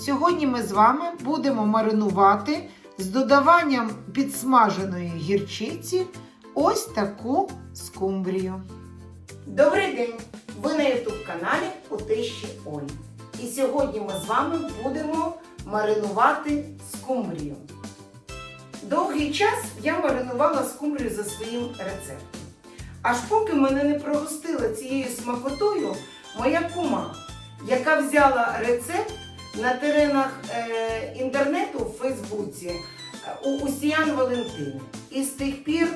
Сьогодні ми з вами будемо маринувати з додаванням підсмаженої гірчиці ось таку скумбрію. Добрий день! Ви на youtube каналі у тиші Олі. І сьогодні ми з вами будемо маринувати скумбрію. Довгий час я маринувала скумбрію за своїм рецептом. Аж поки мене не пригостила цією смакотою моя кума, яка взяла рецепт на теренах е, інтернету в Фейсбуці е, у Усіян Валентини. І з тих пір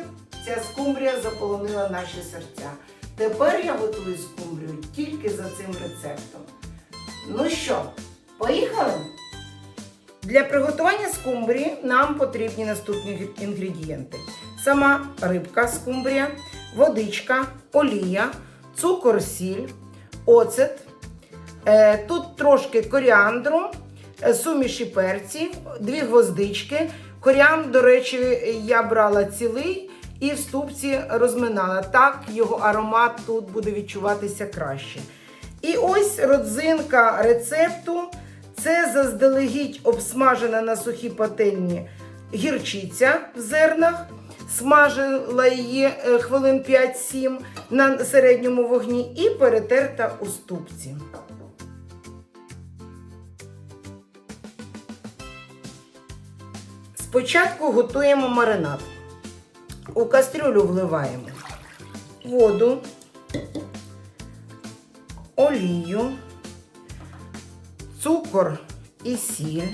ця скумбрія заполонила наші серця. Тепер я готую скумбрію тільки за цим рецептом. Ну що, поїхали? Для приготування скумбрії нам потрібні наступні інгредієнти: сама рибка скумбрія, водичка, олія, цукор, сіль, оцет. Е, Тут трошки коріандру, е, суміші перців, дві гвоздички. Коріандр, до речі, я брала цілий і в ступці розминала. Так його аромат тут буде відчуватися краще. І ось родзинка рецепту. Це заздалегідь обсмажена на сухій пательні гірчиця в зернах. Смажила її е, хвилин 5-7 на середньому вогні і перетерта у ступці. Спочатку готуємо маринад. У кастрюлю вливаємо воду, олію, цукор і сіль,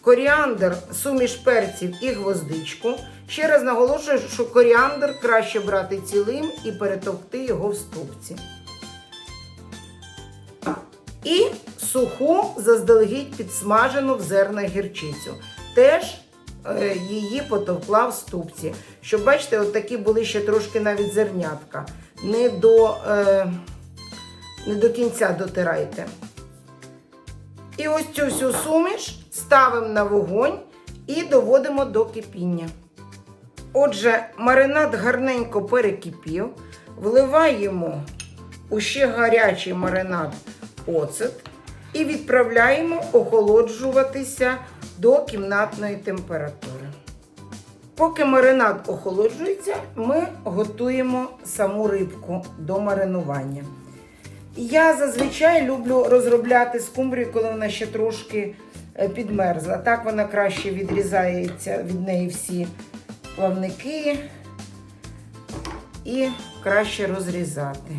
коріандр, суміш перців і гвоздичку. Ще раз наголошую, що коріандр краще брати цілим і перетовкти його в ступці. І суху, заздалегідь підсмажену в зерна гірчицю. Теж е, її потовкла в ступці. Щоб, бачите, от такі були ще трошки навіть зернятка. Не до, е, не до кінця дотирайте. І ось цю всю суміш ставимо на вогонь і доводимо до кипіння. Отже, маринад гарненько перекипів, вливаємо у ще гарячий маринад оцет і відправляємо охолоджуватися до кімнатної температури. Поки маринад охолоджується, ми готуємо саму рибку до маринування. Я зазвичай люблю розробляти скумбрію, коли вона ще трошки е, підмерзла. Так вона краще відрізається від неї всі плавники і краще розрізати.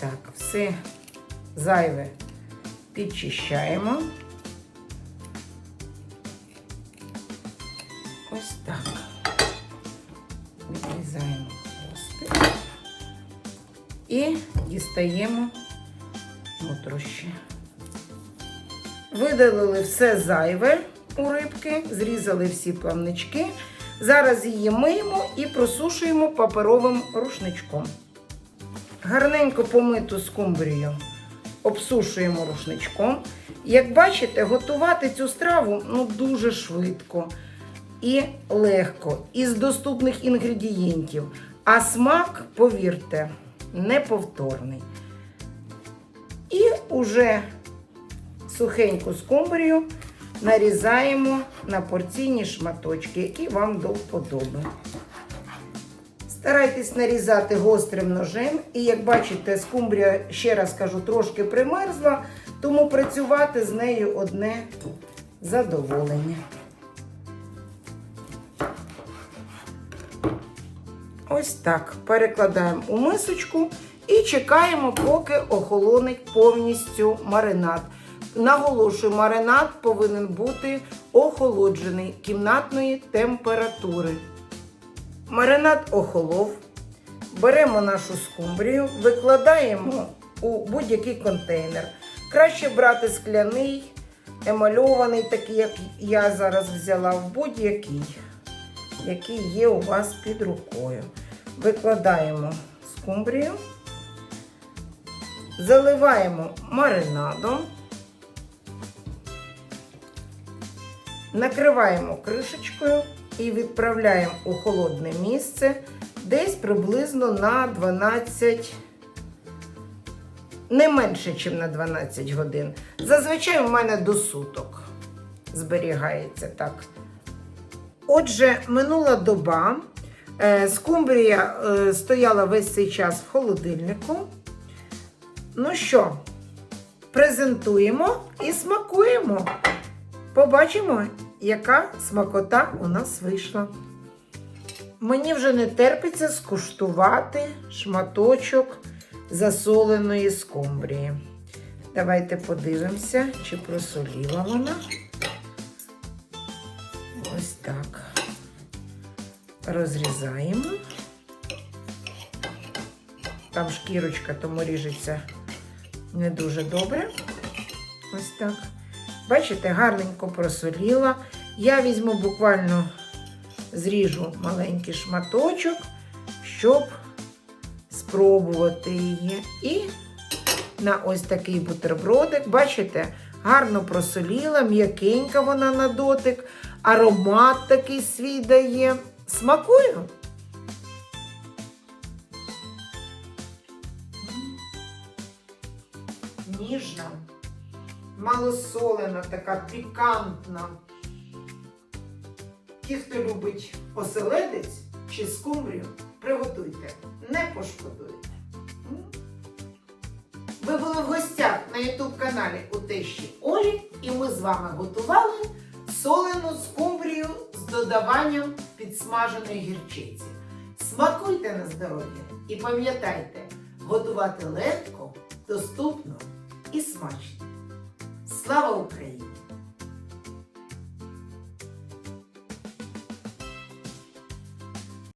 Так, все зайве підчищаємо. Ось так. Відрізаємо хвостик і дістаємо нутрощі. Видалили все зайве у рибки, зрізали всі плавнички. Зараз її миємо і просушуємо паперовим рушничком. Гарненько помиту скумбрію обсушуємо рушничком. Як бачите, готувати цю страву ну, дуже швидко і легко, із доступних інгредієнтів. А смак, повірте, неповторний. І уже сухеньку скумбрію нарізаємо на порційні шматочки, які вам до вподоби. Старайтесь нарізати гострим ножем. І як бачите, скумбрія, ще раз кажу, трошки примерзла, тому працювати з нею одне задоволення. Ось так. Перекладаємо у мисочку і чекаємо, поки охолонить повністю маринад. Наголошую, маринад повинен бути охолоджений кімнатної температури. Маринад охолов. Беремо нашу скумбрію, викладаємо у будь-який контейнер. Краще брати скляний, емальований, такий, як я зараз взяла, в будь-який, який є у вас під рукою. Викладаємо скумбрію, заливаємо маринадом, накриваємо кришечкою і відправляємо у холодне місце десь приблизно на 12 не менше, ніж на 12 годин. Зазвичай у мене до суток зберігається так. Отже, минула доба. Е, Скумбрія е, стояла весь цей час в холодильнику. Ну що, презентуємо і смакуємо. Побачимо, яка смакота у нас вийшла. Мені вже не терпиться скуштувати шматочок засоленої скумбрії. Давайте подивимося, чи просоліла вона. Ось так. Розрізаємо. Там шкірочка, тому ріжеться не дуже добре. Ось так. Бачите, гарненько просоліла. Я візьму буквально зріжу маленький шматочок, щоб спробувати її. І на ось такий бутербродик, бачите, гарно просоліла, м'якенька вона на дотик, аромат такий свій дає. Смакую. Ніжна, малосолена, така пікантна. Ті, хто любить оселедець чи скумбрію, приготуйте, не пошкодуйте. Ви були в гостях на YouTube каналі у тещі Олі, і ми з вами готували солену скумбрію з додаванням підсмаженої гірчиці. Смакуйте на здоров'я і пам'ятайте, готувати легко, доступно і смачно. Слава Україні!